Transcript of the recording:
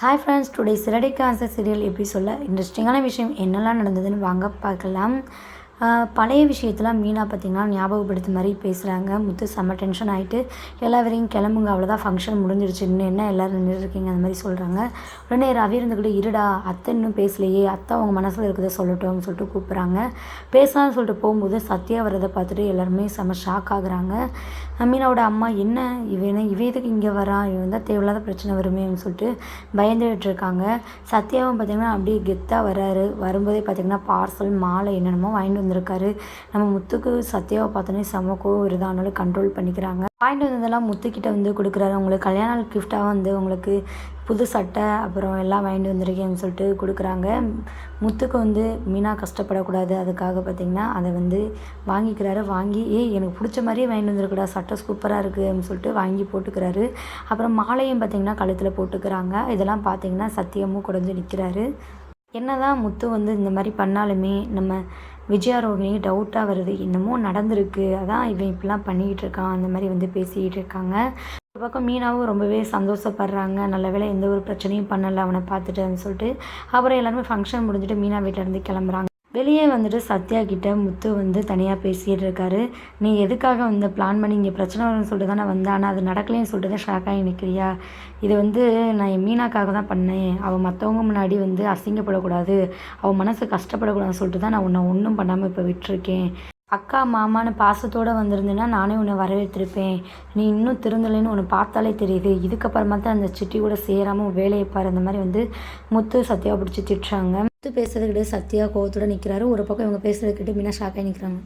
Hi friends today சிரடி கான்சர் serial எபிசோடில் இன்ட்ரெஸ்டிங்கான விஷயம் என்னெல்லாம் நடந்ததுன்னு வாங்க பார்க்கலாம். பழைய விஷயத்தெலாம் மீனா பார்த்திங்கன்னா ஞாபகப்படுத்த மாதிரி பேசுகிறாங்க முத்து செம்ம டென்ஷன் ஆகிட்டு எல்லா வரையும் கிளம்புங்க அவ்வளோதான் ஃபங்க்ஷன் முடிஞ்சிருச்சு. இன்னும் என்ன எல்லோரும் நின்றுருக்கீங்க அந்த மாதிரி சொல்கிறாங்க உடனே ரவி இருந்துக்கிட்டு இருடா அத்தை இன்னும் பேசலையே அத்தை அவங்க மனசில் இருக்கிறத சொல்லட்டும்னு சொல்லிட்டு கூப்பிட்றாங்க. பேசலாம்னு சொல்லிட்டு போகும்போது சத்யா வரதை பார்த்துட்டு எல்லாருமே செம்ம ஷாக் ஆகுறாங்க. மீனாவோட அம்மா என்ன? இவன் இவ இதுக்கு இங்கே வரான் இவன் தான் தேவையில்லாத பிரச்சனை வருமேன்னு சொல்லிட்டு பயந்துகிட்டு இருக்காங்க. சத்யாவும் பார்த்திங்கன்னா அப்படியே கெத்தாக வராரு வரும்போதே பார்த்திங்கன்னா பார்சல் மாலை என்னென்னமோ வாங்கிட்டு வந்திருக்காரு. நம்ம முத்துக்கு சத்யாவை பார்த்தோன்னே செம கோவம் வருது. அதனால கண்ட்ரோல் பண்ணிக்கிறாங்க. வாங்கிட்டு வந்ததெல்லாம் முத்துக்கிட்ட வந்து கொடுக்குறாரு. உங்களுக்கு கல்யாண நாள் கிஃப்டாக வந்து உங்களுக்கு புது சட்டை அப்புறம் எல்லாம் வாங்கிட்டு வந்திருக்கேன்னு சொல்லிட்டு கொடுக்குறாங்க. முத்துக்கு வந்து மீனா கஷ்டப்படக்கூடாது. அதுக்காக பார்த்திங்கன்னா அதை வந்து வாங்கிக்கிறாரு. வாங்கி ஏய் எனக்கு பிடிச்ச மாதிரியே வாங்கிட்டு வந்திருக்குடா. சட்டை சூப்பராக இருக்குதுன்னு சொல்லிட்டு வாங்கி போட்டுக்கிறாரு. அப்புறம் மாலையும் பார்த்திங்கன்னா கழுத்தில் போட்டுக்கிறாங்க. இதெல்லாம் பார்த்திங்கன்னா சத்தியமும் குறைஞ்சு நிற்கிறாரு என்னதான் முத்து வந்து இந்த மாதிரி பண்ணாலுமே நம்ம விஜயாரோகிணிக்கு டவுட்டாக வருது. என்னமோ நடந்திருக்கு. அதான் இவன் இப்படிலாம் பண்ணிக்கிட்டு இருக்கான். அந்த மாதிரி வந்து பேசிக்கிட்டு இருக்காங்க. ஒரு பக்கம் மீனாவும் ரொம்பவே சந்தோஷப்படுறாங்க. நல்ல வேலை எந்த ஒரு பிரச்சனையும் பண்ணலை அவனை பார்த்துட்டு சொல்லிட்டு. அப்புறம் எல்லாருமே ஃபங்க்ஷன் முடிஞ்சுட்டு மீனா வீட்டிலேருந்து கிளம்புறாங்க. வெளியே வந்துட்டு சத்யா கிட்ட முத்து வந்து தனியாக பேசிகிட்டு இருக்காரு. நீ எதுக்காக வந்து பிளான் பண்ணி இங்கே பிரச்சனை வரும்னு சொல்லிட்டு தான் நான் வந்தேன் ஆனால் அது நடக்கலைன்னு சொல்லிட்டு தான் ஷாக் ஆகி நிற்கிறியா இது வந்து நான் என் மீனாக்காக தான் பண்ணேன். அவள் மற்றவங்க முன்னாடி வந்து அசிங்கப்படக்கூடாது. அவள் மனசு கஷ்டப்படக்கூடாதுன்னு சொல்லிட்டு தான் நான் உன்னை ஒன்றும் பண்ணாமல் இப்போ விட்டுருக்கேன். அக்கா மாமான்னு பாசத்தோடு வந்திருந்தேன்னா நானே உன்னை வரவேற்றிருப்பேன். நீ இன்னும் திருந்தலைன்னு உன்னை பார்த்தாலே தெரியுது. இதுக்கப்புறமா தான் அந்த சிட்டி கூட சேராமல் வேலையை பாரு. அந்த மாதிரி வந்து முத்து சத்யாவை பிடிச்சி திட்டுறாங்க. முத்து பேசுறது கிட்டே சத்யா கோவத்தோடு நிற்கிறாரு ஒரு பக்கம் இவங்க பேசுறது கிட்ட மீனா ஷாக்காகி நிற்கிறாங்க